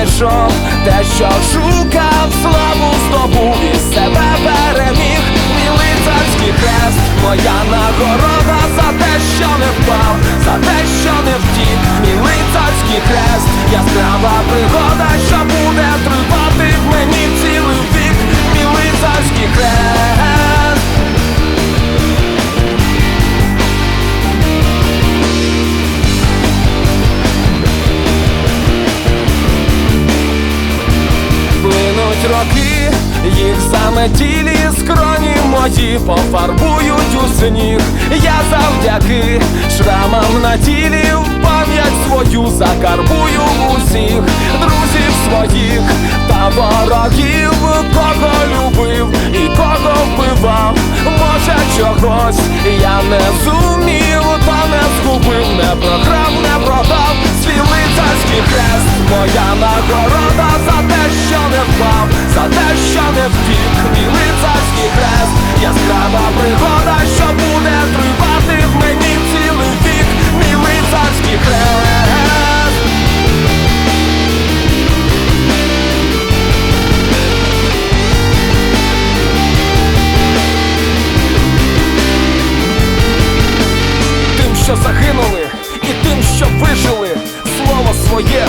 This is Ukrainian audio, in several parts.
знайшов те, що шукав, славу здобув і себе переміг. Мій лицарський хрест, моя нагорода за те, що не впав, за те, що не втік, мій лицарський хрест, яскрава пригода, що буде тривати в мені цілий вік, мій лицарський хрест. Роки, їх заметілі скроні мої пофарбують у сніг. Я завдяки шрамам на тілі в пам'ять свою закарбую усіх друзів своїх та ворогів, що загинули, і тим, що вижили, слово своє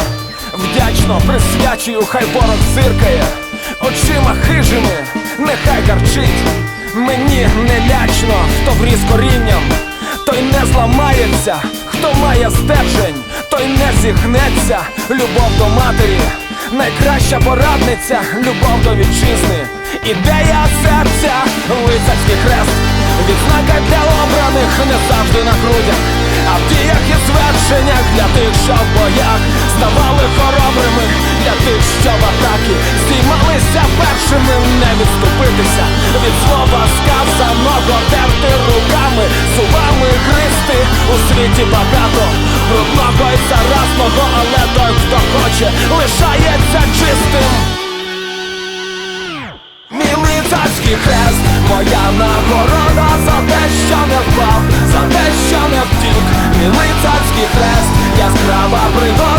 вдячно присвячую, хай ворог зиркає, очима хижими, нехай гарчить. Мені не лячно, хто вріс корінням, той не зламається, хто має стержень, той не зігнеться, любов до матері, найкраща порадниця, любов до вітчизни, ідея серця, лицарський хрест. Відзнака для обраних не завжди на грудях, а в діях і звершеннях для тих, що в боях. Ставали хоробрими, для тих, що в атаки здіймалися першими, не відступитися. Від слова сказаного, терти руками, зубами гристи у світі багато брудного і заразного, але той, хто хоче, лишається чистим. Мій лицарський хрест, моя нагорода не впав, за те, що не втік, мій лицарський хрест, яскрава пригода,